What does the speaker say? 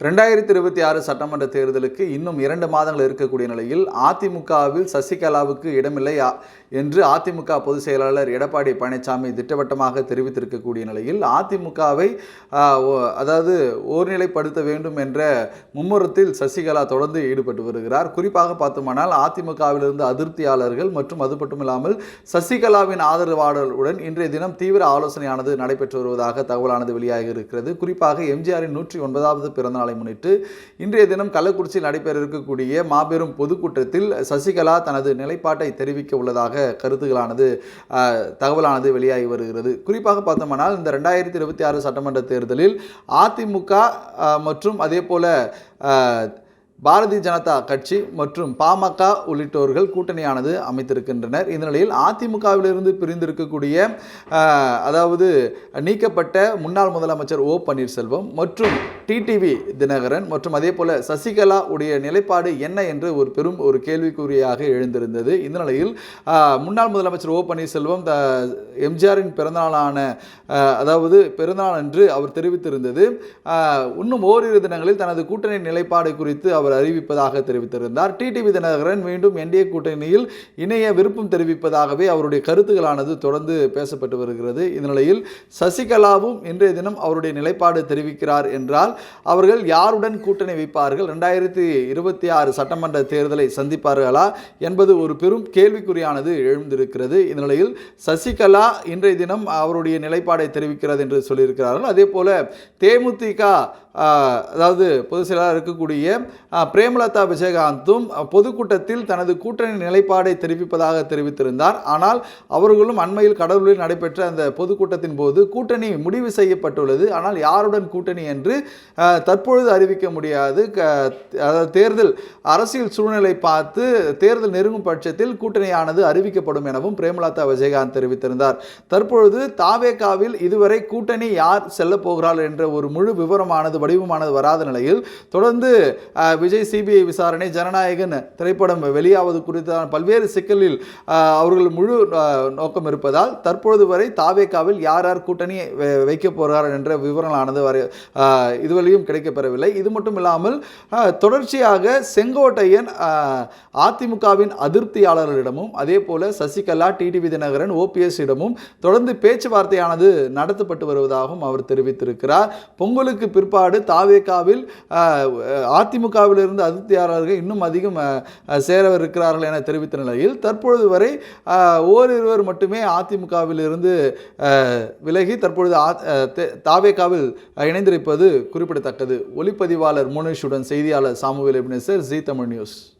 ரெண்டாயிரத்தி இருபத்தி ஆறு சட்டமன்ற தேர்தலுக்கு இன்னும் இரண்டு மாதங்கள் இருக்கக்கூடிய நிலையில் அதிமுகவில் சசிகலாவுக்கு இடமில்லை என்று அதிமுக பொதுச் செயலாளர் எடப்பாடி பழனிசாமி திட்டவட்டமாக தெரிவித்திருக்கக்கூடிய நிலையில் அதிமுகவை அதாவது ஓர்நிலைப்படுத்த வேண்டும் என்ற மும்முரத்தில் சசிகலா தொடர்ந்து ஈடுபட்டு வருகிறார். குறிப்பாக பார்த்தோமானால் அதிமுகவிலிருந்து அதிருப்தியாளர்கள் மற்றும் அது மட்டுமில்லாமல் சசிகலாவின் ஆதரவாளர்களுடன் இன்றைய தினம் தீவிர ஆலோசனையானது நடைபெற்று வருவதாக தகவலானது வெளியாகி இருக்கிறது. குறிப்பாக எம்ஜிஆரின் நூற்றி ஒன்பதாவது பிறந்த நாளை முன்னிட்டு இன்றைய தினம் கள்ளக்குறிச்சியில் நடைபெற இருக்கக்கூடிய மாபெரும் பொதுக்கூட்டத்தில் சசிகலா தனது நிலைப்பாட்டை தெரிவிக்க உள்ளதாக கருத்துகளானது தகவலானது வெளியாகி வருகிறது. குறிப்பாக பார்த்தோம்னால் இந்த ரெண்டாயிரத்தி இருபத்தி ஆறு சட்டமன்ற தேர்தலில் அதிமுக மற்றும் அதே போல பாரதிய ஜனதா கட்சி மற்றும் பாமக உள்ளிட்டோர்கள் கூட்டணியானது அமைத்திருக்கின்றனர். இந்த நிலையில் அதிமுகவிலிருந்து பிரிந்திருக்கக்கூடிய அதாவது நீக்கப்பட்ட முன்னாள் முதலமைச்சர் ஓ பன்னீர்செல்வம் மற்றும் டிடிவி தினகரன் மற்றும் அதே போல் சசிகலா உடைய நிலைப்பாடு என்ன என்று ஒரு பெரும் ஒரு கேள்விக்குறியாக எழுந்திருந்தது. இந்த நிலையில் முன்னாள் முதலமைச்சர் ஓ பன்னீர்செல்வம் த எம்ஜிஆரின் பிறந்தநாளான அதாவது பிறந்தநாள் என்று அவர் தெரிவித்திருந்தது. இன்னும் ஓரிரு தினங்களில் தனது கூட்டணி நிலைப்பாடு குறித்து அவர் அறிவிப்பதாக தெரிவித்திருந்தார். டிடிவி தினகரன் மீண்டும் என்டிஏ கூட்டணியில் இணைய விருப்பம் தெரிவிப்பதாகவே அவருடைய கருத்துக்களானது தொடர்ந்து பேசப்பட்டு வருகிறது. இந்த நிலையில் சசிகலாவும் இன்றைய தினம் அவருடைய நிலைப்பாடு தெரிவிக்கிறார் என்றால் அவர்கள் யாருடன் கூட்டணி வைப்பார்கள்? ரெண்டாயிரத்தி இருபத்தி ஆறு சட்டமன்ற தேர்தலை சந்திப்பார்களா என்பது ஒரு பெரும் கேள்விக்குறியானது எழுந்திருக்கிறது. இந்த நிலையில் சசிகலா இன்றைய தினம் அவருடைய நிலைப்பாடை தெரிவிக்கிறது என்று சொல்லியிருக்கிறார்கள். அதே போல தேமுதிக அதாவது பொதுச் செயலாளர் இருக்கக்கூடிய பிரேமலதா விஜயகாந்தும் பொதுக்கூட்டத்தில் தனது கூட்டணி நிலைப்பாடை தெரிவிப்பதாக தெரிவித்திருந்தார். ஆனால் அவர்களும் அண்மையில் கடலூரில் நடைபெற்ற அந்த பொதுக்கூட்டத்தின் போது கூட்டணி முடிவு செய்யப்பட்டுள்ளது. ஆனால் யாருடன் கூட்டணி என்று தற்பொழுது அறிவிக்க முடியாது. க- அதாவது தேர்தல் அரசியல் சூழ்நிலை பார்த்து தேர்தல் நெருங்கும் பட்சத்தில் கூட்டணியானது அறிவிக்கப்படும் எனவும் பிரேமலதா விஜயகாந்த் தெரிவித்திருந்தார். தற்பொழுது தாவேகாவில் இதுவரை கூட்டணி யார் செல்ல போகிறார் என்ற ஒரு முழு விவரமானது வடிவமானது வராத நிலையில் தொடர்ந்து விஜய் சிபிஐ விசாரணை ஜனநாயகன் திரைப்படம் வெளியாவது குறித்த பல்வேறு சிக்கலில் அவர்கள் முழு நோக்கம் இருப்பதால் தற்பொழுது வரை தாவேகாவில் யார் யார் கூட்டணி வைக்க போகிறார் என்ற விவரங்களானது வரை இதுவரையும் கிடைக்கப்பெறவில்லை. இது மட்டும் இல்லாமல் தொடர்ச்சியாக செங்கோட்டையன் அதிமுகவின் அதிருப்தியாளர்களிடமும் அதே போல சசிகலா டிடிவி தினகரன் ஓபிஎஸ் இடமும் தொடர்ந்து பேச்சுவார்த்தையானது நடத்தப்பட்டு வருவதாகவும் அவர் தெரிவித்திருக்கிறார். பொங்கலுக்கு பிற்பாடு தாவேகாவில் தாவேக்காவில் அதிமுகவிலிருந்து அதிருப்தியாளர்கள் இன்னும் அதிகம் சேரவர் இருக்கிறார்கள் சேரவிருக்கிறார்கள் என தெரிவித்த நிலையில் தற்பொழுது வரை ஓரிருவர் மட்டுமே அதிமுகவில் இருந்து விலகி தற்பொழுது தாவேக்காவில் இணைந்திருப்பது குறிப்பிடத்தக்கது. ஒளிப்பதிவாளர் முனேஷுடன் செய்தியாளர் Samuel Ebenezer Zee Tamil news.